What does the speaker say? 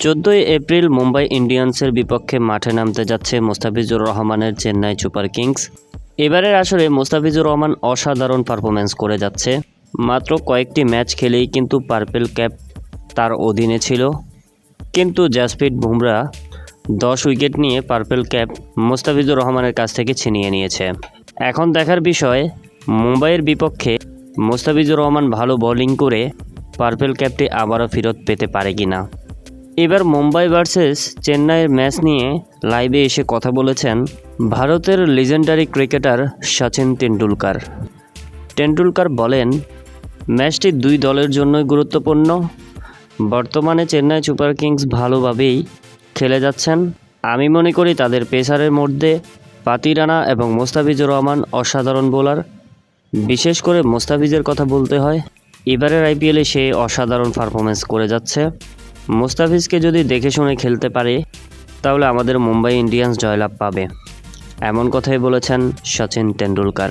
চোদ্দোই এপ্রিল মুম্বাই ইন্ডিয়ান্সের বিপক্ষে মাঠে নামতে যাচ্ছে মোস্তাফিজুর রহমানের চেন্নাই সুপার কিংস। এবারের আসরে মোস্তাফিজুর রহমান অসাধারণ পারফরমেন্স করে যাচ্ছে। মাত্র কয়েকটি ম্যাচ খেলেই কিন্তু পার্পেল ক্যাপ তার অধীনে ছিল। কিন্তু জাসপ্রীত বুমরা দশ উইকেট নিয়ে পার্পেল ক্যাপ মোস্তাফিজুর রহমানের কাছ থেকে ছিনিয়ে নিয়েছে। এখন দেখার বিষয়, মুম্বাইয়ের বিপক্ষে মোস্তাফিজুর রহমান ভালো বোলিং করে পার্পেল ক্যাপটি আবারও ফেরত পেতে পারে কিনা। এবার মুম্বাই ভার্সেস চেন্নাইয়ের ম্যাচ নিয়ে লাইভে এসে কথা বলেছেন ভারতের লিজেন্ডারি ক্রিকেটার সচিন তেন্ডুলকার। টেন্ডুলকার বলেন, ম্যাচটি দুই দলের জন্যই গুরুত্বপূর্ণ। বর্তমানে চেন্নাই সুপার কিংস ভালোভাবেই খেলে যাচ্ছেন। আমি মনে করি তাদের পেসারের মধ্যে পাতিরানা এবং মোস্তাফিজুর রহমান অসাধারণ বোলার। বিশেষ করে মোস্তাফিজের কথা বলতে হয়, এবারের আইপিএলে সে অসাধারণ পারফরমেন্স করে যাচ্ছে। মোস্তাফিজকে যদি দেখে শুনে খেলতে পারে, তাহলে আমাদের মুম্বাই ইন্ডিয়ান্স জয়লাভ পাবে। এমন কথাই বলেছেন সচিন তেন্ডুলকার।